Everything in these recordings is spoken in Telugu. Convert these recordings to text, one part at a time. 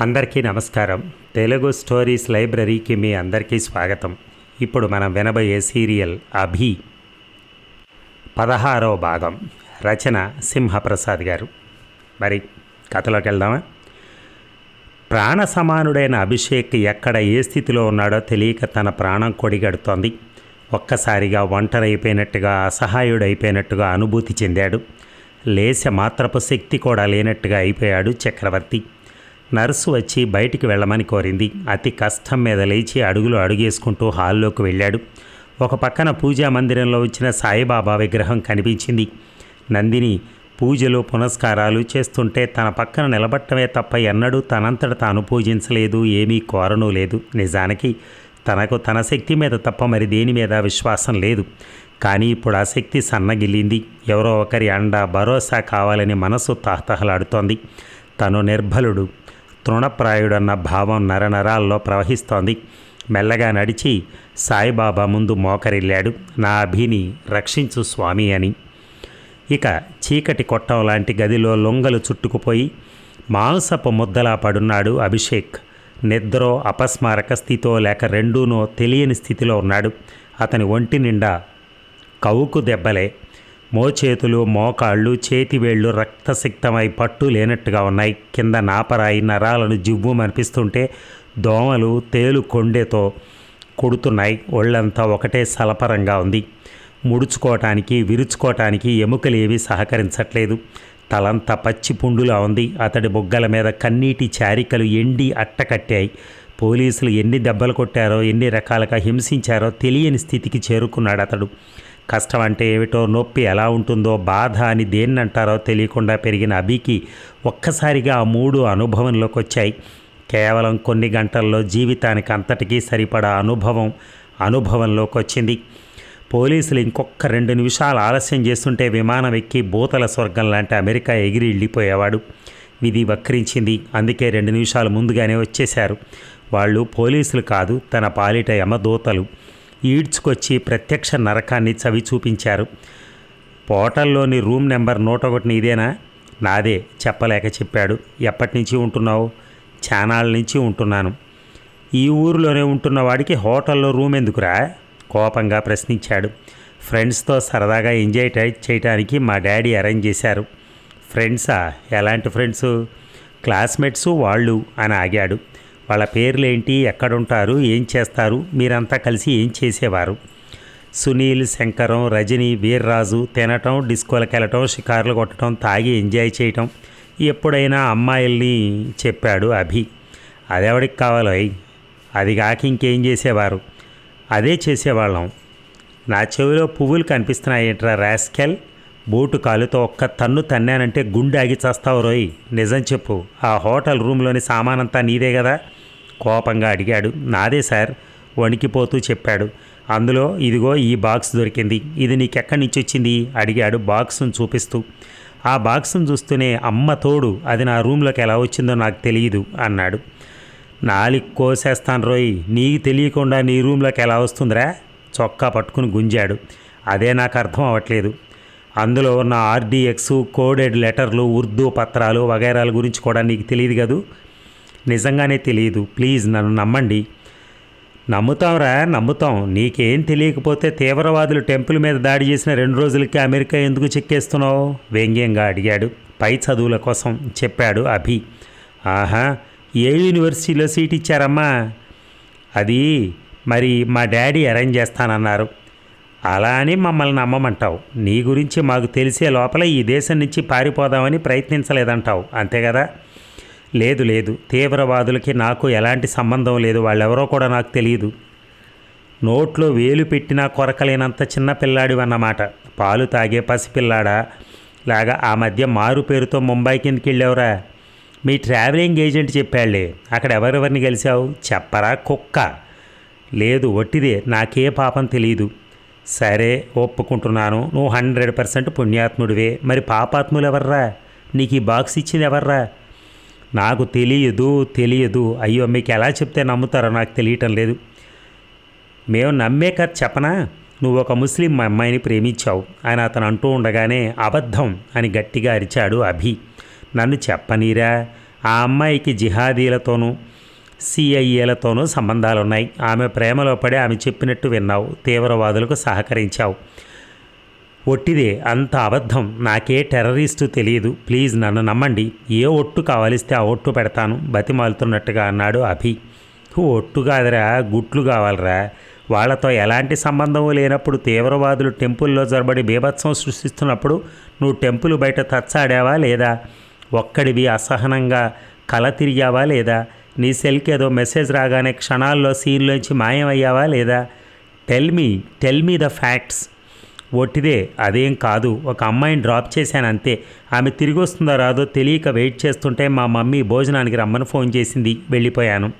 అందరికీ నమస్కారం. తెలుగు స్టోరీస్ లైబ్రరీకి మీ అందరికీ స్వాగతం. ఇప్పుడు మనం వినబోయే సీరియల్ అభి. పదహారవ భాగం. రచన సింహప్రసాద్ గారు. మరి కథలోకి వెళ్దామా? ప్రాణ సమానుడైన అభిషేక్ ఎక్కడ ఏ స్థితిలో ఉన్నాడో తెలియక తన ప్రాణం కొడిగడుతోంది. ఒక్కసారిగా ఒంటరైపోయినట్టుగా అసహాయుడైపోయినట్టుగా అనుభూతి చెందాడు. లేశ మాత్రపు శక్తి కూడా లేనట్టుగా అయిపోయాడు చక్రవర్తి. నర్సు వచ్చి బయటికి వెళ్ళమని కోరింది. అతి కష్టం మీద లేచి అడుగులు అడుగేసుకుంటూ హాల్లోకి వెళ్ళాడు. ఒక పక్కన పూజా మందిరంలో వచ్చిన సాయిబాబా విగ్రహం కనిపించింది. నందిని పూజలు పునస్కారాలు చేస్తుంటే తన పక్కన నిలబట్టమే తప్ప ఎన్నడూ తనంతట తాను పూజించలేదు ఏమీ కోరనూ లేదు. నిజానికి తనకు తన శక్తి మీద తప్ప మరి దేని మీద విశ్వాసం లేదు. కానీ ఇప్పుడు ఆ శక్తి సన్నగిల్లింది. ఎవరో ఒకరి అండ భరోసా కావాలని మనసు తాహతహలాడుతోంది. తను నిర్బలుడు తృణప్రాయుడన్న భావం నరనరాల్లో ప్రవహిస్తోంది. మెల్లగా నడిచి సాయిబాబా ముందు మోకరిల్లాడు. నా అభిని రక్షించు స్వామి అని. ఇక చీకటి కొట్టం లాంటి గదిలో లొంగలు చుట్టుకుపోయి మాంసపు ముద్దలా పడున్నాడు అభిషేక్. నిద్రో అపస్మారక స్థితో లేక రెండూనో తెలియని స్థితిలో ఉన్నాడు. అతని ఒంటి నిండా కవుకు దెబ్బలే. మోచేతులు మోకాళ్ళు చేతివేళ్ళు రక్తసిక్తమై పట్టు లేనట్టుగా ఉన్నాయి. కింద నాపరాయి నరాలను జివ్వు అనిపిస్తుంటే దోమలు తేలు కొండెతో కొడుతున్నాయి. ఒళ్ళంతా ఒకటే సలపరంగా ఉంది. ముడుచుకోవటానికి విరుచుకోవటానికి ఎముకలు ఏవి సహకరించట్లేదు. తలంతా పచ్చి పుండులా ఉంది. అతడి బొగ్గల మీద కన్నీటి చారికలు ఎండి అట్టకట్టాయి. పోలీసులు ఎన్ని దెబ్బలు కొట్టారో ఎన్ని రకాలుగా హింసించారో తెలియని స్థితికి చేరుకున్నాడు అతడు కష్టం అంటే ఏమిటో నొప్పి ఎలా ఉంటుందో బాధ అని దేన్నంటారో తెలియకుండా పెరిగిన అభికి ఒక్కసారిగా ఆ మూడు అనుభవంలోకి వచ్చాయి కేవలం కొన్ని గంటల్లో జీవితానికి అంతటికీ సరిపడా అనుభవం అనుభవంలోకి వచ్చింది పోలీసులు ఇంకొక రెండు నిమిషాలు ఆలస్యం చేస్తుంటే విమానం ఎక్కి భూతల స్వర్గం లాంటి అమెరికా ఎగిరి వెళ్ళిపోయేవాడు. విధి వక్రించింది. అందుకే రెండు నిమిషాలు ముందుగానే వచ్చేశారు. వాళ్ళు పోలీసులు కాదు తన పాలిట యమదూతలు. ఈడ్చుకొచ్చి ప్రత్యక్ష నరకాన్ని చవి చూపించారు. పోటల్లోని రూమ్ నెంబర్ నూట ఒకటిని ఇదేనా? నాదే చెప్పలేక చెప్పాడు. ఎప్పటి నుంచి ఉంటున్నావు? చానాల నుంచి ఉంటున్నాను. ఈ ఊరిలోనే ఉంటున్న వాడికి హోటల్లో రూమ్ ఎందుకురా? కోపంగా ప్రశ్నించాడు. ఫ్రెండ్స్తో సరదాగా ఎంజాయ్ చేయడానికి చేయటానికి మా డాడీ అరేంజ్ చేశారు. ఫ్రెండ్సా? ఎలాంటి ఫ్రెండ్స్? క్లాస్మేట్స్ వాళ్ళు? అని ఆగాడు. వాళ్ళ పేర్లేంటి? ఎక్కడుంటారు? ఏం చేస్తారు? మీరంతా కలిసి ఏం చేసేవారు? సునీల్ శంకరం రజని వీర్రాజు తినటం డిస్కోలకు వెళ్ళటం షికార్లు కొట్టడం తాగి ఎంజాయ్ చేయటం ఎప్పుడైనా అమ్మాయిల్ని చెప్పాడు అభి. అదెవడికి కావాలో అది కాక ఇంకేం చేసేవారు? అదే చేసేవాళ్ళం. నా చెవిలో పువ్వులు కనిపిస్తున్నాయేంట్రా రాస్కెల్? బూటు కాలుతో ఒక్క తన్ను తన్నానంటే గుండె ఆగి చస్తావు రోయ్. నిజం చెప్పు. ఆ హోటల్ రూమ్లోని సామానంతా నీదే కదా కోపంగా అడిగాడు. నాదే సార్ వణికిపోతూ చెప్పాడు. అందులో ఇదిగో ఈ బాక్స్ దొరికింది. ఇది నీకెక్కడి నుంచి వచ్చింది? అడిగాడు బాక్స్ను చూపిస్తూ. ఆ బాక్స్ను చూస్తూనే అమ్మ తోడు అది నా రూమ్లోకి ఎలా వచ్చిందో నాకు తెలియదు అన్నాడు. నాలిక్ కోసేస్తాను రోయ్. నీకు తెలియకుండా నీ రూమ్లోకి ఎలా వస్తుందిరా? చొక్కా పట్టుకుని గుంజాడు. అదే నాకు అర్థం అవ్వట్లేదు. అందులో ఉన్న ఆర్డీఎక్స్ కోడెడ్ లెటర్లు ఉర్దూ పత్రాలు వగైరాల గురించి కూడా నీకు తెలియదు కదూ? నిజంగానే తెలియదు. ప్లీజ్ నన్ను నమ్మండి. నమ్ముతాంరా నమ్ముతాం. నీకేం తెలియకపోతే తీవ్రవాదులు టెంపుల్ మీద దాడి చేసిన రెండు రోజులకి అమెరికా ఎందుకు చెక్కేస్తున్నావు? వ్యంగ్యంగా అడిగాడు. పై చదువుల కోసం చెప్పాడు అభి. ఆహా ఏ యూనివర్సిటీలో సీట్ ఇచ్చారమ్మా? అది మరి మా డాడీ అరేంజ్ చేస్తానన్నారు. అలా అని మమ్మల్ని నమ్మమంటావు. నీ గురించి మాకు తెలిసే లోపల ఈ దేశం నుంచి పారిపోదామని ప్రయత్నించలేదంటావు. అంతే కదా? లేదు లేదు. తీవ్రవాదులకి నాకు ఎలాంటి సంబంధం లేదు. వాళ్ళెవరో కూడా నాకు తెలియదు. నోట్లో వేలు పెట్టినా కొరకలేనంత చిన్న పిల్లాడివన్నమాట. పాలు తాగే పసిపిల్లాడా? లాగా ఆ మధ్య మారు పేరుతో ముంబై కిందకి వెళ్ళావురా? మీ ట్రావెలింగ్ ఏజెంట్ చెప్పాళ్ళే. అక్కడ ఎవరెవరిని కలిశావు? చెప్పరా కుక్క. లేదు ఒట్టిదే. నాకే పాపం తెలియదు సరే ఒప్పుకుంటున్నాను. నువ్వు హండ్రెడ్ పర్సెంట్ పుణ్యాత్ముడివే. మరి పాపాత్ములు ఎవర్రా నీకు ఈ బాక్స్ ఇచ్చింది ఎవర్రా నాకు తెలియదు తెలియదు. అయ్యో మీకు ఎలా చెప్తే నమ్ముతారో నాకు తెలియటం లేదు. మేము నమ్మే కథ చెప్పనా? నువ్వు ఒక ముస్లిం అమ్మాయిని ప్రేమించావు. అని అతను అంటూ ఉండగానే అబద్ధం అని గట్టిగా అరిచాడు అభి. నన్ను చెప్పనీరా? ఆ అమ్మాయికి జిహాదీలతోనూ సిఐఏలతోనూ సంబంధాలున్నాయి. ఆమె ప్రేమలో పడి ఆమె చెప్పినట్టు విన్నావు. తీవ్రవాదులకు సహకరించావు. ఒట్టిదే అంత అబద్ధం. నాకే టెర్రరిస్టు తెలియదు ప్లీజ్ నన్ను నమ్మండి. ఏ ఒట్టు కావాలిస్తే ఆ ఒట్టు పెడతాను. బతిమాలుతున్నట్టుగా అన్నాడు అభి. ఒట్టు కాదురా గుట్లు కావాలరా. వాళ్ళతో ఎలాంటి సంబంధం లేనప్పుడు తీవ్రవాదులు టెంపుల్లో జరబడి బీభత్సం సృష్టిస్తున్నప్పుడు నువ్వు టెంపుల్ బయట తచ్చాడావా లేదా? ఒక్కడివి అసహనంగా కల తిరిగావా లేదా? నీ సెల్కి ఏదో మెసేజ్ రాగానే క్షణాల్లో సీన్లోంచి మాయమయ్యావా లేదా? Tell me tell me the facts. ఒట్టిదే అదేం కాదు. ఒక అమ్మాయిని డ్రాప్ చేశాను అంతే ఆమె తిరిగి వస్తుందో రాదో తెలియక వెయిట్ చేస్తుంటే మా మమ్మీ భోజనానికి రమ్మని ఫోన్ చేసింది. వెళ్ళిపోయాను.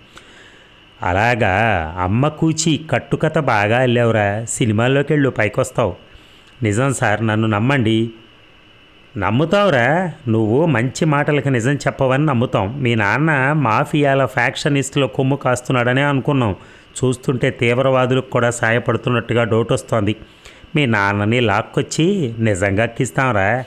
అలాగా అమ్మ కూచి కట్టుకథ బాగా వెళ్ళావురా సినిమాల్లోకి వెళ్ళు పైకొస్తావు. నిజం సార్ నన్ను నమ్మండి. నమ్ముతావురా. నువ్వు మంచి మాటలకు నిజం చెప్పవని నమ్ముతాం. మీ నాన్న మాఫియాల ఫ్యాక్షనిస్టుల కొమ్ము కాస్తున్నాడనే అనుకున్నాం. చూస్తుంటే తీవ్రవాదులకు కూడా సాయపడుతున్నట్టుగా డౌట్ వస్తోంది మీ నాన్నని లాక్కొచ్చి నిజంగా అక్కిస్తాంరా?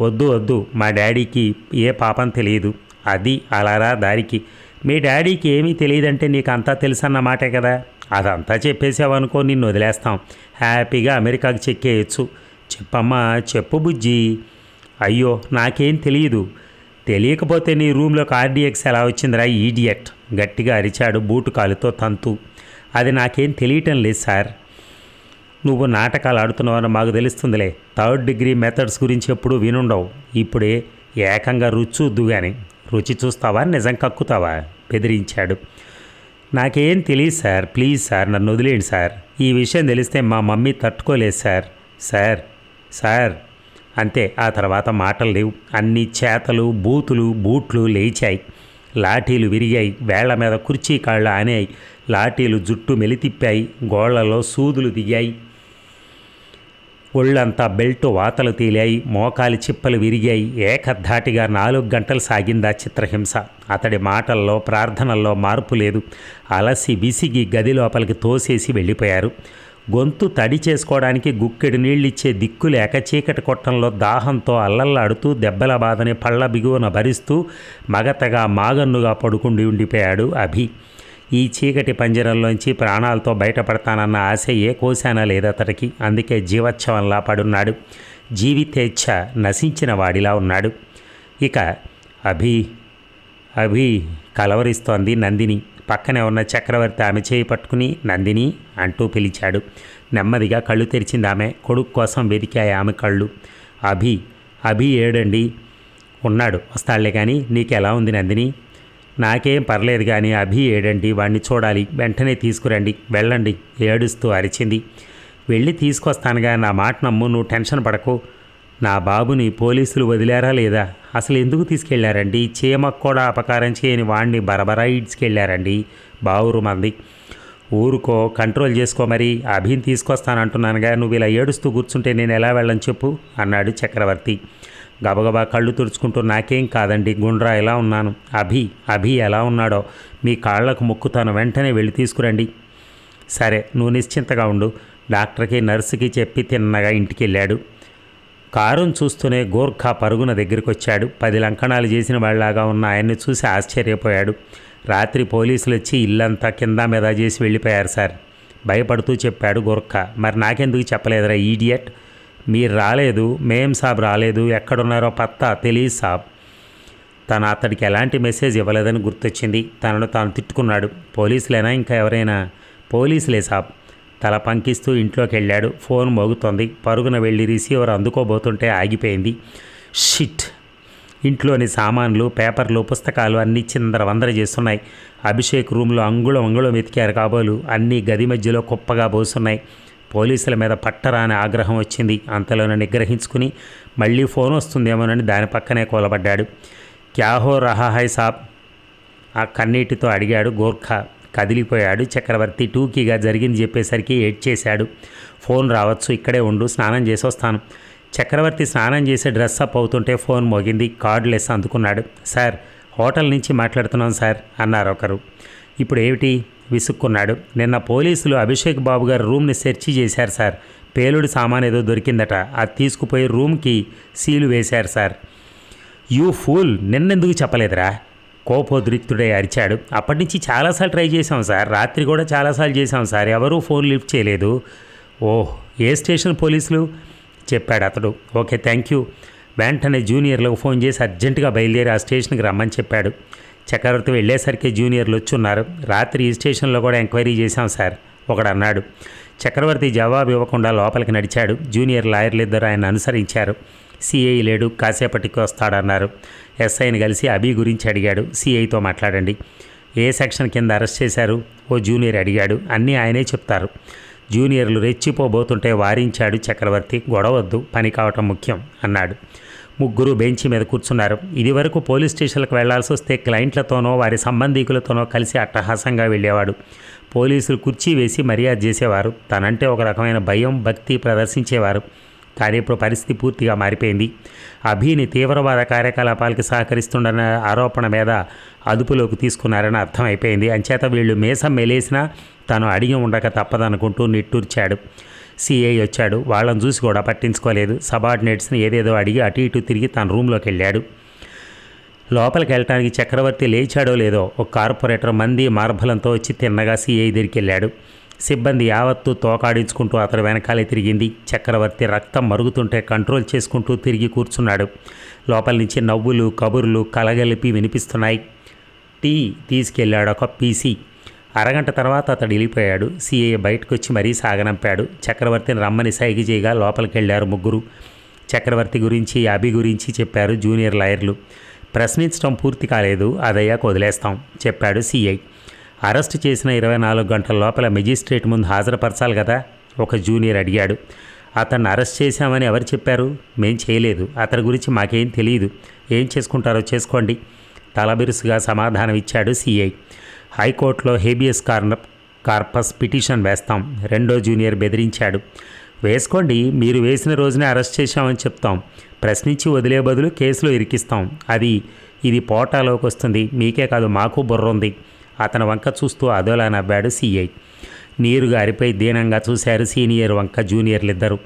వద్దు వద్దు మా డాడీకి ఏ పాపం తెలియదు. అది అలారా దారికి. మీ డాడీకి ఏమీ తెలియదంటే నీకు అంతా తెలుసన్నమాటే కదా. అదంతా చెప్పేసావనుకో నిన్ను వదిలేస్తాం. హ్యాపీగా అమెరికాకి చెక్కేయచ్చు. చెప్పమ్మా చెప్పు బుజ్జి. అయ్యో నాకేం తెలియదు. తెలియకపోతే నీ రూమ్లోకి ఆర్డీఎక్స్ ఎలా వచ్చిందిరా ఈడియట్? గట్టిగా అరిచాడు బూటు కాలుతో తంతు. అది నాకేం తెలియటం లేదు సార్. నువ్వు నాటకాలు ఆడుతున్నావని మాకు తెలుస్తుందిలే. థర్డ్ డిగ్రీ మెథడ్స్ గురించి ఎప్పుడూ వినుండవు. ఇప్పుడే ఏకంగా రుచొద్దు కానీ రుచి చూస్తావా? నిజం కక్కుతావా? బెదిరించాడు. నాకేం తెలియదు సార్. ప్లీజ్ సార్ నన్ను వదిలేయండి సార్. ఈ విషయం తెలిస్తే మా మమ్మీ తట్టుకోలేదు సార్. Sir sir. అంతే. ఆ తర్వాత మాటలు లేవు. అన్ని చేతలు బూతులు బూట్లు లేచాయి. లాఠీలు విరిగాయి. వేళ్ళ మీద కుర్చీ కాళ్ళు ఆనాయి. లాఠీలు జుట్టు మెలితిప్పాయి. గోళ్ళలో సూదులు దిగాయి. ఒళ్ళంతా బెల్టు వాతలు తేలాయి మోకాలి చిప్పలు విరిగాయి. ఏకధాటిగా నాలుగు గంటలు సాగిందా చిత్రహింస. అతడి మాటల్లో ప్రార్థనల్లో మార్పు లేదు. అలసి విసిగి గది లోపలికి తోసేసి వెళ్ళిపోయారు. గొంతు తడి చేసుకోవడానికి గుక్కెడు నీళ్ళిచ్చే దిక్కు లేక చీకటి కొట్టంలో దాహంతో అల్లల్లాడుతూ దెబ్బల బాధని పళ్ళ బిగువన భరిస్తూ మగతగా మాగన్నుగా పడుకుండి ఉండిపోయాడు అభి. ఈ చీకటి పంజరంలోంచి ప్రాణాలతో బయటపడతానన్న ఆశ ఏ కోశాన లేదతడికి అందుకే జీవోత్సవంలా పడున్నాడు. జీవితేచ్ఛ నశించిన వాడిలా ఉన్నాడు. ఇక అభి అభి కలవరిస్తోంది నందిని. పక్కనే ఉన్న చక్రవర్తి ఆమె చేయి పట్టుకుని నందిని అంటూ పిలిచాడు. నెమ్మదిగా కళ్ళు తెరిచింది ఆమె. కొడుకు కోసం వెతికాయి ఆమె కళ్ళు. అభి అభి ఏడండి? ఉన్నాడు. వస్తాడులే కానీ నీకు ఎలా ఉంది నందిని? నాకేం పర్లేదు కానీ అభి ఏడండి వాణ్ణి చూడాలి. వెంటనే తీసుకురండి. వెళ్ళండి. ఏడుస్తూ అరిచింది. వెళ్ళి తీసుకొస్తానుగా నా మాట నమ్ము నువ్వు టెన్షన్ పడకు. నా బాబుని పోలీసులు వదిలారా లేదా? అసలు ఎందుకు తీసుకెళ్ళారండి? చీమకు కూడా అపకారం చేయని వాణ్ణి బరబరా ఇడ్చుకెళ్ళారండి బావురు మంది ఊరుకో కంట్రోల్ చేసుకో మరి. అభిని తీసుకొస్తానంటున్నానుగా నువ్వు ఇలా ఏడుస్తూ కూర్చుంటే నేను ఎలా వెళ్ళని చెప్పు అన్నాడు చక్రవర్తి. గబగబా కళ్ళు తుడుచుకుంటూ నాకేం కాదండి గుండ్రా ఎలా ఉన్నాను? అభి అభి ఎలా ఉన్నాడో? మీ కాళ్ళకు మొక్కుతాను వెంటనే వెళ్ళి తీసుకురండి. సరే నువ్వు నిశ్చింతగా ఉండు. డాక్టర్కి నర్సుకి చెప్పి తిన్నగా ఇంటికి వెళ్ళాడు కారును చూస్తూనే గోర్ఖా పరుగున దగ్గరికి వచ్చాడు పది లంకణాలు చేసిన వాళ్ళలాగా ఉన్న ఆయన్ని చూసి ఆశ్చర్యపోయాడు. రాత్రి పోలీసులు వచ్చి ఇల్లంతా కింద మీద చేసి వెళ్ళిపోయారు సార్. భయపడుతూ చెప్పాడు గోర్ఖా. మరి నాకెందుకు చెప్పలేదురా ఈడియట్? మీరు రాలేదు మేం సాబ్ రాలేదు ఎక్కడున్నారో పత్తా తెలియదు సాబ్. తను అతడికి ఎలాంటి మెసేజ్ ఇవ్వలేదని గుర్తొచ్చింది. తనను తాను తిట్టుకున్నాడు. పోలీసులేనా ఇంకా ఎవరైనా? పోలీసులే సాబ్. తల పంకిస్తూ ఇంట్లోకి వెళ్ళాడు ఫోన్ మోగుతోంది. పరుగున వెళ్ళి రిసీవర్ అందుకోబోతుంటే ఆగిపోయింది. షిట్! ఇంట్లోని సామాన్లు పేపర్లు పుస్తకాలు అన్నీ చిందర వందర చేస్తున్నాయి. అభిషేక్ రూమ్లో అంగుళం అంగుళం వెతికారు కాబోలు. అన్నీ గది మధ్యలో కుప్పగా పోస్తున్నాయి పోలీసుల మీద పట్టరాని ఆగ్రహం వచ్చింది. అంతలోనే నిగ్రహించుకుని మళ్ళీ ఫోన్ వస్తుందేమోనని దాని పక్కనే కూలబడ్డాడు. క్యాహో రహా సాబ్ ఆ కన్నీటితో అడిగాడు. గోర్ఖా కదిలిపోయాడు. చక్రవర్తి టూకీగా జరిగింది చెప్పేసరికి ఏడ్చేశాడు ఫోన్ రావచ్చు ఇక్కడే ఉండు స్నానం చేసి వస్తాను. చక్రవర్తి స్నానం చేసి డ్రెస్ అప్ అవుతుంటే ఫోన్ మోగింది. కార్డులెస్ అందుకున్నాడు. సార్ హోటల్ నుంచి మాట్లాడుతున్నాం సార్ అన్నారు ఒకరు. ఇప్పుడు ఏమిటి విసుక్కున్నాడు. నిన్న పోలీసులు అభిషేక్ బాబు గారు రూమ్ని సెర్చ్ చేశారు సార్. పేలుడు సామాన్ ఏదో దొరికిందట. అది తీసుకుపోయి రూమ్కి సీలు వేశారు సార్. You fool! నిన్నెందుకు చెప్పలేదురా? కోపోద్రిక్తుడై అరిచాడు. అప్పటి నుంచి చాలాసార్లు ట్రై చేశాం సార్. రాత్రి కూడా చాలాసార్లు చేశాం సార్. ఎవరూ ఫోన్ లిఫ్ట్ చేయలేదు. ఓహ్! ఏ స్టేషన్ పోలీసులు? చెప్పాడు అతడు. Okay thank you. వెంటనే జూనియర్లకు ఫోన్ చేసి అర్జెంటుగా బయలుదేరి ఆ స్టేషన్కి రమ్మని చెప్పాడు. చక్రవర్తి వెళ్ళేసరికి జూనియర్లు వచ్చున్నారు. రాత్రి స్టేషన్లో కూడా ఎంక్వైరీ చేశాం సార్ ఒకడు అన్నాడు. చక్రవర్తి జవాబు ఇవ్వకుండా లోపలికి నడిచాడు. జూనియర్ లాయర్లు ఇద్దరు ఆయన అనుసరించారు. సిఐ లేడు కాసేపటికి వస్తాడన్నారు. ఎస్ఐని కలిసి అభి గురించి అడిగాడు. సిఐతో మాట్లాడండి. ఏ సెక్షన్ కింద అరెస్ట్ చేశారు? ఓ జూనియర్ అడిగాడు. అన్నీ ఆయనే చెప్తారు. జూనియర్లు రెచ్చిపోబోతుంటే వారించాడు చక్రవర్తి. గొడవద్దు పని కావటం ముఖ్యం అన్నాడు. ముగ్గురు బెంచి మీద కూర్చున్నారు. ఇదివరకు పోలీస్ స్టేషన్లకు వెళ్ళాల్సి వస్తే క్లయింట్లతోనో వారి సంబంధికులతోనో కలిసి అట్టహాసంగా వెళ్ళేవాడు. పోలీసులు కుర్చీ వేసి మర్యాద చేసేవారు. తనంటే ఒక రకమైన భయం భక్తి ప్రదర్శించేవారు. కానీ ఇప్పుడు పరిస్థితి పూర్తిగా మారిపోయింది. అభిని తీవ్రవాద కార్యకలాపాలకి సహకరిస్తుండన్న ఆరోపణ మీద అదుపులోకి తీసుకున్నారని అర్థమైపోయింది. అంచేత వీళ్ళు మేసం మెలేసినా తను అడిగి ఉండక తప్పదనుకుంటూ నిట్టూర్చాడు. సిఐ వచ్చాడు. వాళ్ళని చూసి కూడా పట్టించుకోలేదు. సబార్డినేట్స్ని ఏదేదో అడిగి అటు ఇటు తిరిగి తన రూమ్లోకి వెళ్ళాడు. లోపలికి వెళ్ళటానికి చక్రవర్తి లేచాడో లేదో ఒక కార్పొరేటర్ మంది మార్బలంతో వచ్చి తిన్నగా సిఐ దగ్గరికి వెళ్ళాడు. సిబ్బంది యావత్తు తోకాడించుకుంటూ అతడు వెనకాలే తిరిగింది. చక్రవర్తి రక్తం మరుగుతుంటే కంట్రోల్ చేసుకుంటూ తిరిగి కూర్చున్నాడు. లోపల నుంచి నవ్వులు కబుర్లు కలగలిపి వినిపిస్తున్నాయి. టీ తీసుకెళ్ళాడు ఒక పీసీ. అరగంట తర్వాత అతడు వెళ్ళిపోయాడు. సీఏ బయటకు వచ్చి మరీ సాగనంపాడు. చక్రవర్తిని రమ్మని సైగి చేయగా లోపలికి వెళ్ళారు ముగ్గురు. చక్రవర్తి గురించి అభి గురించి చెప్పారు జూనియర్ లాయర్లు. ప్రశ్నించడం పూర్తి కాలేదు. అదయ్యాక వదిలేస్తాం చెప్పాడు సీఐ అరెస్ట్ చేసిన ఇరవై నాలుగు గంటల లోపల మెజిస్ట్రేట్ ముందు హాజరుపరచాలి కదా? ఒక జూనియర్ అడిగాడు. అతన్ని అరెస్ట్ చేశామని ఎవరు చెప్పారు? మేం చేయలేదు. అతని గురించి మాకేం తెలియదు ఏం చేసుకుంటారో చేసుకోండి. తలబిరుసుగా సమాధానం ఇచ్చాడు సీఐ హైకోర్టులో హేబియస్ కార్న కార్పస్ పిటిషన్ వేస్తాం. రెండో జూనియర్ బెదిరించాడు. వేసుకోండి మీరు వేసిన రోజునే అరెస్ట్ చేశామని చెప్తాం. ప్రశ్నించి వదిలే బదులు కేసులో ఇరికిస్తాం. అది ఇది పోటాలోకి వస్తుంది. మీకే కాదు మాకు బుర్ర ఉంది. అతని వంక చూస్తూ అదోలా నవ్వాడు సీఐ. నీరు గారిపై దీనంగా చూశారు సీనియర్ వంక జూనియర్లిద్దరూ.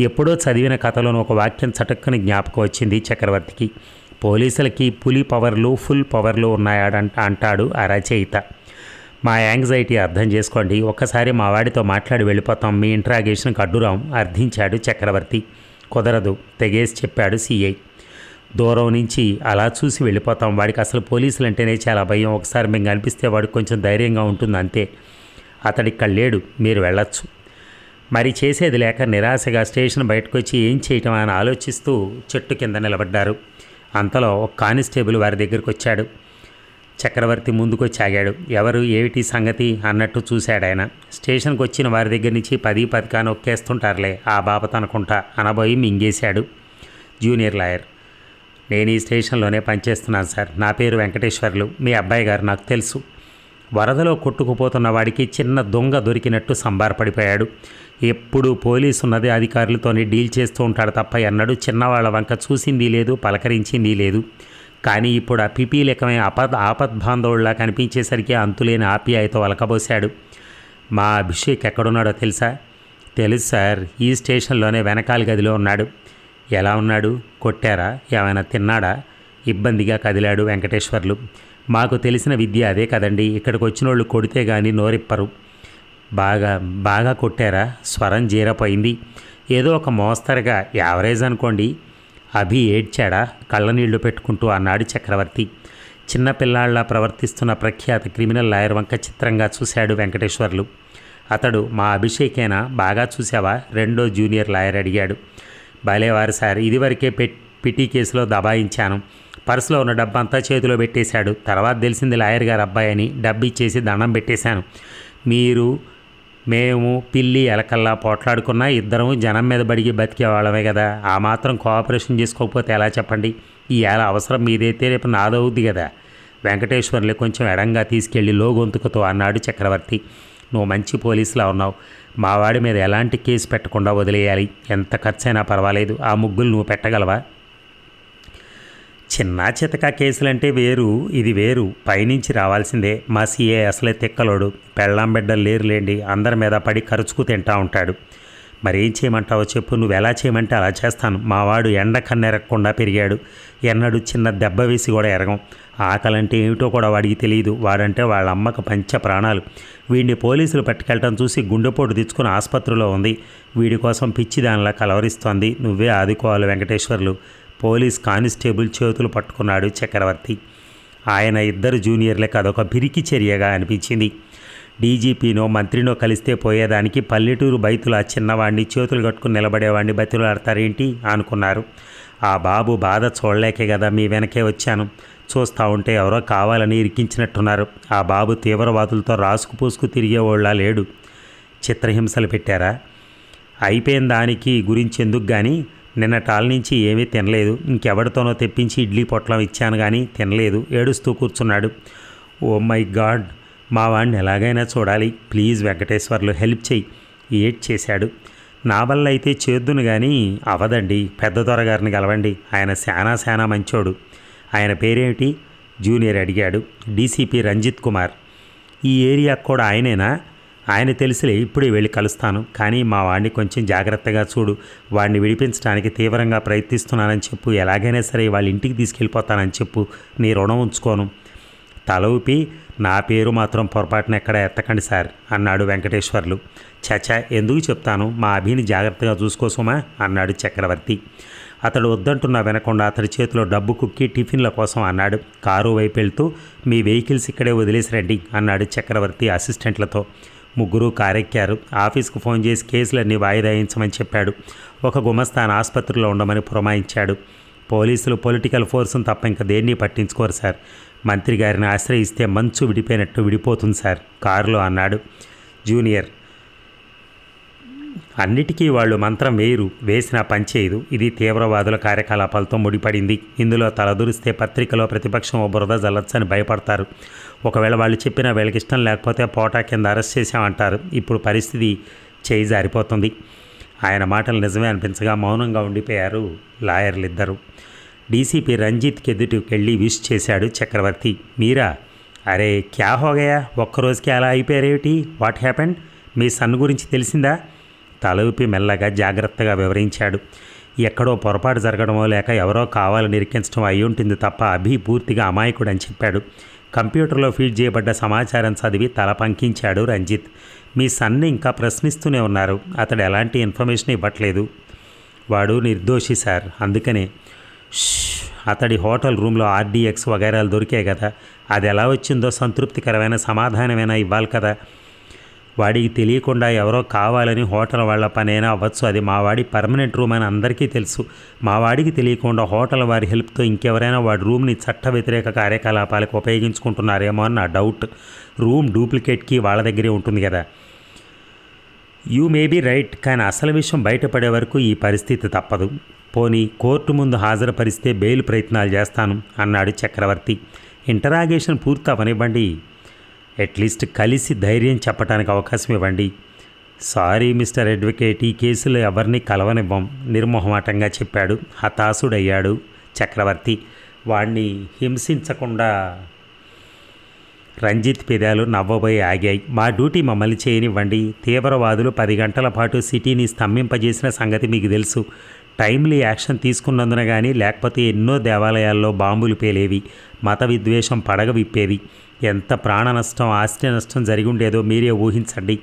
ఎప్పుడో చదివిన కథలోని ఒక వాక్యం చటుక్కని జ్ఞాపకం వచ్చింది చక్రవర్తికి. పోలీసులకి పులి పవర్లు ఫుల్ పవర్లు ఉన్నాయాడంట అంటాడు ఆ రచయిత. మా యాంగ్జైటీ అర్థం చేసుకోండి. ఒక్కసారి మా వాడితో మాట్లాడి వెళ్ళిపోతాం. మీ ఇంట్రాగేషన్కి అడ్డురాం అర్థించాడు చక్రవర్తి. కుదరదు తెగేసి చెప్పాడు సీఐ. దూరం నుంచి అలా చూసి వెళ్ళిపోతాం. వాడికి అసలు పోలీసులు అంటేనే చాలా భయం. ఒకసారి మేము కనిపిస్తే వాడికి కొంచెం ధైర్యంగా ఉంటుంది అంతే. అతడి ఇక్కడ లేడు మీరు వెళ్ళొచ్చు. మరి చేసేది లేక నిరాశగా స్టేషన్ బయటకు వచ్చి ఏం చేయటం అని ఆలోచిస్తూ చెట్టు కింద నిలబడ్డారు. అంతలో ఒక కానిస్టేబుల్ వారి దగ్గరికి వచ్చాడు చక్రవర్తి ముందుకొచ్చి ఆగాడు ఎవరు ఏమిటి సంగతి అన్నట్టు చూశాడు ఆయన. స్టేషన్కి వచ్చిన వారి దగ్గర నుంచి పది పదికా నొక్కేస్తుంటారులే ఆ బాపత అనుకుంటా అనబోయి మింగేశాడు జూనియర్ లాయర్. నేను ఈ స్టేషన్లోనే పనిచేస్తున్నాను సార్. నా పేరు వెంకటేశ్వర్లు. మీ అబ్బాయి గారు నాకు తెలుసు. వరదలో కొట్టుకుపోతున్న వాడికి చిన్న దొంగ దొరికినట్టు సంబారపడిపోయాడు. ఎప్పుడు పోలీసు ఉన్నది అధికారులతోనే డీల్ చేస్తూ ఉంటాడు తప్ప ఎన్నడూ చిన్నవాళ్ళ వంక చూసింది లేదు పలకరించింది లేదు. కానీ ఇప్పుడు ఆ పిపీలకమే అపద్ ఆపద్బాంధవుల్లా కనిపించేసరికి అంతులేని ఆప్యాయతో వలకబోశాడు. మా అభిషేక్ ఎక్కడున్నాడో తెలుసా? తెలుసు సార్ ఈ స్టేషన్లోనే వెనకాల గదిలో ఉన్నాడు. ఎలా ఉన్నాడు? కొట్టారా? ఏమైనా తిన్నాడా? ఇబ్బందిగా కదిలాడు వెంకటేశ్వర్లు. మాకు తెలిసిన విద్య అదే కదండి ఇక్కడికి వచ్చిన వాళ్ళు కొడితే కానీ నోరిప్పరు. బాగా బాగా కొట్టారా? స్వరం జీరపోయింది. ఏదో ఒక మోస్తరుగా యావరేజ్ అనుకోండి. అభి ఏడ్చాడా? కళ్ళనీళ్ళు పెట్టుకుంటూ అన్నాడు చక్రవర్తి. చిన్నపిల్లాళ్ళా ప్రవర్తిస్తున్న ప్రఖ్యాత క్రిమినల్ లాయర్ వంక చిత్రంగా చూశాడు వెంకటేశ్వర్లు. అతడు మా అభిషేకేనా? బాగా చూసావా రెండో జూనియర్ లాయర్ అడిగాడు. భలేవారు సార్ ఇదివరకే పెట్ పిటి కేసులో దబాయించాను. పర్సులో ఉన్న డబ్బంతా చేతిలో పెట్టేశాడు. తర్వాత తెలిసింది లాయర్ గారు అబ్బాయి అని డబ్బు ఇచ్చేసి దండం పెట్టేశాను. మీరు మేము పిల్లి ఎలకల్లా పోట్లాడుకున్నా ఇద్దరం జనం మీద బడిగి బతికేవాళ్ళమే కదా ఆ మాత్రం కోఆపరేషన్ చేసుకోకపోతే ఎలా చెప్పండి? ఈ ఏళ అవసరం మీదైతే రేపు నాదవుద్ది కదా వెంకటేశ్వర్లు కొంచెం ఎడంగా తీసుకెళ్ళి లోగొంతుకుతో అన్నాడు చక్రవర్తి. నువ్వు మంచి పోలీసులా ఉన్నావు. మా వాడి మీద ఎలాంటి కేసు పెట్టకుండా వదిలేయాలి. ఎంత ఖర్చైనా పర్వాలేదు. ఆ ముగ్గులు నువ్వు పెట్టగలవా? చిన్న చితక కేసులంటే వేరు ఇది వేరు. పైనుంచి రావాల్సిందే. మా సీఏ అసలే తిక్కలోడు. పెళ్ళాం బిడ్డలు లేరులేండి. అందరి మీద పడి ఖర్చుకు తింటా ఉంటాడు. మరేం చేయమంటావో చెప్పు. నువ్వు ఎలా చేయమంటే అలా చేస్తాను. మావాడు ఎండ కన్నెరగకుండా పెరిగాడు. ఎన్నడు చిన్న దెబ్బ వేసి కూడా ఎరగం. ఆకలంటే ఏమిటో కూడా వాడికి తెలియదు. వాడంటే వాళ్ళ అమ్మకు పంచ ప్రాణాలు. వీడిని పోలీసులు పట్టుకెళ్ళటం చూసి గుండెపోటు తెచ్చుకుని ఆసుపత్రిలో ఉంది. వీడి కోసం పిచ్చి దానిలా కలవరిస్తోంది. నువ్వే ఆదుకోవాలి వెంకటేశ్వర్లు. పోలీస్ కానిస్టేబుల్ చేతులు పట్టుకున్నాడు చక్రవర్తి. ఆయన ఇద్దరు జూనియర్లకు అదొక పిరికి చర్యగా అనిపించింది. డీజీపీనో మంత్రినో కలిస్తే పోయేదానికి పల్లెటూరు బైతులు ఆ చిన్నవాడిని చేతులు కట్టుకుని నిలబడేవాడిని బతులాడతారేంటి అనుకున్నారు. ఆ బాబు బాధ చూడలేకే కదా మీ వెనకే వచ్చాను. చూస్తూ ఉంటే ఎవరో కావాలని ఇరికించినట్టున్నారు. ఆ బాబు తీవ్రవాదులతో రాసుకు పూసుకు తిరిగేవాళ్ళ లేడు. చిత్రహింసలు పెట్టారా? అయిపోయిన దానికి గురించి ఎందుకు కానీ నిన్నటాల నుంచి ఏమీ తినలేదు. ఇంకెవరితోనో తెప్పించి ఇడ్లీ పొట్లం ఇచ్చాను కానీ తినలేదు. ఏడుస్తూ కూర్చున్నాడు. Oh my god! మా వాడిని ఎలాగైనా చూడాలి. ప్లీజ్ వెంకటేశ్వర్లు హెల్ప్ చేయి ఏడ్ చేశాడు. నా వల్ల అయితే చేద్దును కానీ అవదండి. పెద్ద దొరగారిని కలవండి. ఆయన శానా శానా మంచోడు. ఆయన పేరేమిటి? జూనియర్ అడిగాడు. డీసీపీ రంజిత్ కుమార్. ఈ ఏరియా కూడా ఆయనేనా? ఆయన తెలిసిలే ఇప్పుడే వెళ్ళి కలుస్తాను. కానీ మా వాడిని కొంచెం జాగ్రత్తగా చూడు. వాడిని విడిపించడానికి తీవ్రంగా ప్రయత్నిస్తున్నానని చెప్పు. ఎలాగైనా సరే వాళ్ళ ఇంటికి తీసుకెళ్ళిపోతానని చెప్పు. నీ రుణం ఉంచుకోను. తల ఊపి నా పేరు మాత్రం పొరపాటున ఎక్కడ ఎత్తకండి సార్ అన్నాడు వెంకటేశ్వర్లు. చచా ఎందుకు చెప్తాను? మా అభిని జాగ్రత్తగా చూసుకోసమా అన్నాడు చక్రవర్తి. అతడు వద్దంటున్నా వినకుండా అతడి చేతిలో డబ్బు కుక్కి టిఫిన్ల కోసం అన్నాడు. కారు వైపు వెళ్తూ మీ వెహికల్స్ ఇక్కడే వదిలేసి రండి అన్నాడు చక్రవర్తి అసిస్టెంట్లతో. ముగ్గురు కారెక్కారు. ఆఫీస్కు ఫోన్ చేసి కేసులన్నీ వాయిదాయించమని చెప్పాడు. ఒక గుమస్తాన్ ఆసుపత్రిలో ఉండమని పురమాయించాడు. పోలీసులు పొలిటికల్ ఫోర్స్ను తప్ప ఇంకా దేన్ని పట్టించుకోరు సార్. మంత్రి గారిని ఆశ్రయిస్తే మంచు విడిపోయినట్టు విడిపోతుంది సార్ కారులో అన్నాడు. జూనియర్. అన్నిటికీ వాళ్ళు మంత్రం వేయరు వేసిన పనిచేయదు ఇది తీవ్రవాదుల కార్యకలాపాలతో ముడిపడింది. ఇందులో తలదూరిస్తే పత్రికలో ప్రతిపక్షం ఓ బురద జల్లచ్చని భయపడతారు. ఒకవేళ వాళ్ళు చెప్పినా వీళ్ళకి ఇష్టం లేకపోతే పోటా కింద అరెస్ట్ చేశామంటారు. ఇప్పుడు పరిస్థితి చేయి జారిపోతుంది. ఆయన మాటలు నిజమే అనిపించగా మౌనంగా ఉండిపోయారు లాయర్లు ఇద్దరు. డీసీపీ రంజిత్కి ఎదుటికి వెళ్ళి విష్ చేశాడు చక్రవర్తి. మీరా? అరే క్యా హోగయా? ఒక్కరోజుకి అలా అయిపోయారేమిటి? వాట్ హ్యాపెండ్ మీ సన్ గురించి తెలిసిందా? తల ఊపి మెల్లగా జాగ్రత్తగా వివరించాడు. ఎక్కడో పొరపాటు జరగడమో లేక ఎవరో కావాలని ఇరికించడం అయి ఉంటుంది తప్ప అభి పూర్తిగా అమాయకుడు అని చెప్పాడు. కంప్యూటర్లో ఫీడ్ చేయబడ్డ సమాచారం చదివి తల పంకించాడు రంజిత్. మీ సన్ని ఇంకా ప్రశ్నిస్తూనే ఉన్నారు. అతడు ఎలాంటి ఇన్ఫర్మేషన్ ఇవ్వట్లేదు. వాడు నిర్దోషి సార్. అందుకనే. అతడి హోటల్ రూమ్లో ఆర్డీఎక్స్ వగైరాలు దొరికాయి కదా. అది ఎలా వచ్చిందో సంతృప్తికరమైన సమాధానమైనా ఇవ్వాలి కదా? వాడికి తెలియకుండా ఎవరో కావాలని హోటల్ వాళ్ళ పనైనా అవ్వచ్చు. అది మా వాడి పర్మనెంట్ రూమ్ అని అందరికీ తెలుసు. మా వాడికి తెలియకుండా హోటల్ వారి హెల్ప్తో ఇంకెవరైనా వాడి రూమ్ని చట్ట వ్యతిరేక కార్యకలాపాలకు ఉపయోగించుకుంటున్నారేమో అని నా డౌట్ రూమ్ డూప్లికేట్కి వాళ్ళ దగ్గరే ఉంటుంది కదా. యూ మే బీ రైట్ కానీ అసలు విషయం బయటపడే వరకు ఈ పరిస్థితి తప్పదు. పోనీ కోర్టు ముందు హాజరుపరిస్తే బెయిల్ ప్రయత్నాలు చేస్తాను అన్నాడు చక్రవర్తి. ఇంటరాగేషన్ పూర్తి అవనివ్వండి అట్లీస్ట్ కలిసి ధైర్యం చెప్పడానికి అవకాశం ఇవ్వండి. సారీ మిస్టర్ అడ్వకేట్ ఈ కేసులో ఎవరిని కలవనివ్వం నిర్మోహమాటంగా చెప్పాడు. హతాశుడయ్యాడు చక్రవర్తి. వాణ్ణి హింసించకుండా రంజిత్ పెదాలు నవ్వబోయి ఆగాయి. మా డ్యూటీ మమ్మల్ని చేయనివ్వండి. తీవ్రవాదులు పది గంటల పాటు సిటీని స్తంభింపజేసిన సంగతి మీకు తెలుసు. టైమ్లీ యాక్షన్ తీసుకున్నందున కానీ లేకపోతే ఎన్నో దేవాలయాల్లో బాంబులు పేలేవి. మత విద్వేషం పడగ విప్పేది. ఎంత ప్రాణ నష్టం ఆస్తి నష్టం జరిగి ఉండేదో మీరే ఊహించండి.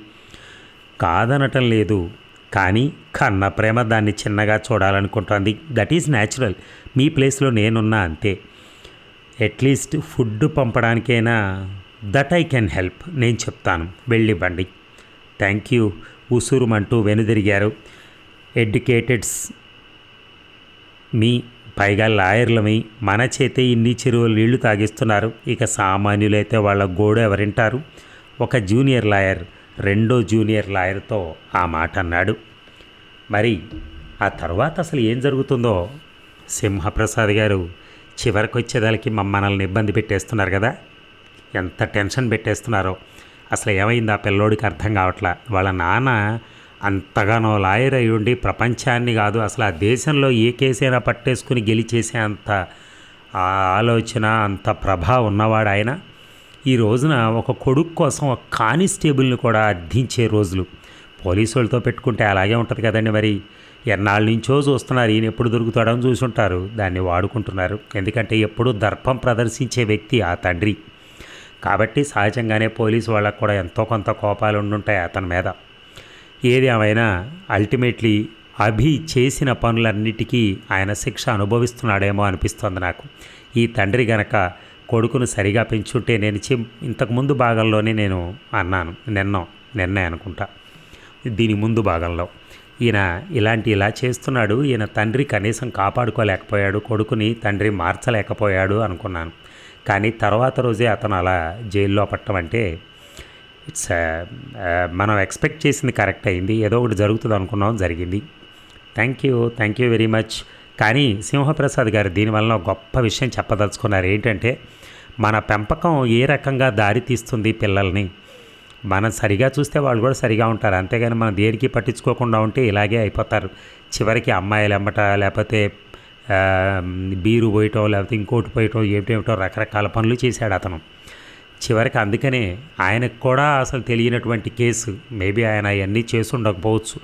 కాదనటం లేదు కానీ కన్న ప్రేమ దాన్ని చిన్నగా చూడాలనుకుంటోంది. దట్ ఈజ్ న్యాచురల్ మీ ప్లేస్లో నేనున్నా అంతే. అట్లీస్ట్ ఫుడ్ పంపడానికైనా దట్ ఐ కెన్ హెల్ప్ నేను చెప్తాను. వెళ్ళివ్వండి. Thank you ఉసూరుమంటూ వెనుదిరిగారు. ఎడ్యుకేటెడ్స్ మీ పైగా లాయర్లమై మన చేతే ఇన్ని చెరువులు నీళ్ళు తాగిస్తున్నారు. ఇక సామాన్యులైతే వాళ్ళ గోడు ఎవరింటారు? ఒక జూనియర్ లాయర్ రెండో జూనియర్ లాయర్తో ఆ మాట అన్నాడు. మరి ఆ తర్వాత అసలు ఏం జరుగుతుందో? సింహప్రసాద్ గారు చివరికి వచ్చేదానికి మనల్ని ఇబ్బంది పెట్టేస్తున్నారు కదా? ఎంత టెన్షన్ పెట్టేస్తున్నారో. అసలు ఏమైంది? ఆ పిల్లోడికి అర్థం కావట్లా? వాళ్ళ నాన్న అంతగానో లాయర్ అయి ఉండి ప్రపంచాన్ని కాదు అసలు ఆ దేశంలో ఏ కేసైనా పట్టేసుకుని గెలిచేసే అంత ఆ ఆలోచన అంత ప్రభా ఉన్నవాడు ఆయన. ఈ రోజున ఒక కొడుకు కోసం ఒక కానిస్టేబుల్ని కూడా అర్థించే రోజులు. పోలీసు వాళ్ళతో పెట్టుకుంటే అలాగే ఉంటుంది కదండి మరి. ఎన్నాళ్ళ నుంచో చూస్తున్నారు ఈయన ఎప్పుడు దొరుకుతాడని చూసుంటారు. దాన్ని వాడుకుంటున్నారు. ఎందుకంటే ఎప్పుడు దర్పం ప్రదర్శించే వ్యక్తి ఆ తండ్రి. కాబట్టి సహజంగానే పోలీసు వాళ్ళకు కూడా ఎంతో కొంత కోపాలు ఉండుంటాయి అతని మీద. ఏది ఏమైనా అల్టిమేట్లీ అభి చేసిన పనులన్నిటికీ ఆయన శిక్ష అనుభవిస్తున్నాడేమో అనిపిస్తోంది నాకు. ఈ తండ్రి గనక కొడుకును సరిగా పెంచుంటే నేను చె ఇంతకుముందు భాగంలోనే నేను అన్నాను నిన్న నిన్నే అనుకుంటా. దీని ముందు భాగంలో. ఈయన ఇలాంటి ఇలా చేస్తున్నాడు ఈయన తండ్రి కనీసం కాపాడుకోలేకపోయాడు కొడుకుని తండ్రి మార్చలేకపోయాడు అనుకున్నాను. కానీ తర్వాత రోజే అతను అలా జైల్లో పట్టడం అంటే ఇట్స్ uh, uh, మనం ఎక్స్పెక్ట్ చేసింది కరెక్ట్ అయింది. ఏదో ఒకటి జరుగుతుంది అనుకున్నాం జరిగింది. Thank you thank you very much కానీ సింహప్రసాద్ గారు దీనివల్ల గొప్ప విషయం చెప్పదలుచుకున్నారు. ఏంటంటే మన పెంపకం ఏ రకంగా దారి తీస్తుంది పిల్లల్ని? మనం సరిగా చూస్తే వాళ్ళు కూడా సరిగా ఉంటారు. అంతేగాని మనం దేనికి పట్టించుకోకుండా ఉంటే ఇలాగే అయిపోతారు. చివరికి అమ్మాయిలు ఎమ్మట లేకపోతే బీరు పోయటం లేకపోతే ఇంకోటి పోయటం ఏమిటేమిటో రకరకాల పనులు చేశాడు అతను. చివరికి అందుకనే ఆయనకు కూడా అసలు తెలియనటువంటి కేసు. మేబీ ఆయన అవన్నీ చేసి ఉండకపోవచ్చు.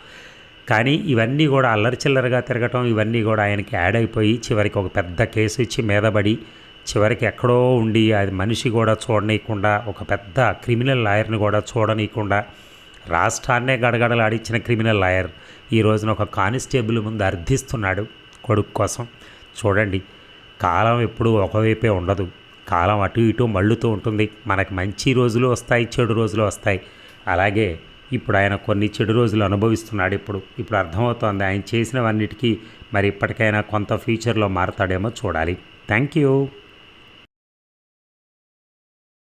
కానీ ఇవన్నీ కూడా అల్లరి చిల్లరగా తిరగటం ఇవన్నీ కూడా ఆయనకి యాడ్ అయిపోయి చివరికి ఒక పెద్ద కేసు ఇచ్చి మీదబడి చివరికి ఎక్కడో ఉండి అది మనిషి కూడా చూడనీయకుండా ఒక పెద్ద క్రిమినల్ లాయర్ని కూడా చూడనీయకుండా రాష్ట్రాన్నే గడగడలాడిచ్చిన క్రిమినల్ లాయర్ ఈ రోజున ఒక కానిస్టేబుల్ ముందు అర్థిస్తున్నాడు కొడుకు కోసం. చూడండి కాలం ఎప్పుడూ ఒకవైపే ఉండదు. కాలం అటు ఇటు మళ్ళుతూ ఉంటుంది. మనకు మంచి రోజులు వస్తాయి చెడు రోజులు వస్తాయి. అలాగే ఇప్పుడు ఆయన కొన్ని చెడు రోజులు అనుభవిస్తున్నాడు ఇప్పుడు. ఇప్పుడు అర్థమవుతోంది ఆయన చేసినవన్నిటికీ మరి ఇప్పటికైనా కొంత ఫ్యూచర్లో మారతాడేమో చూడాలి. Thank you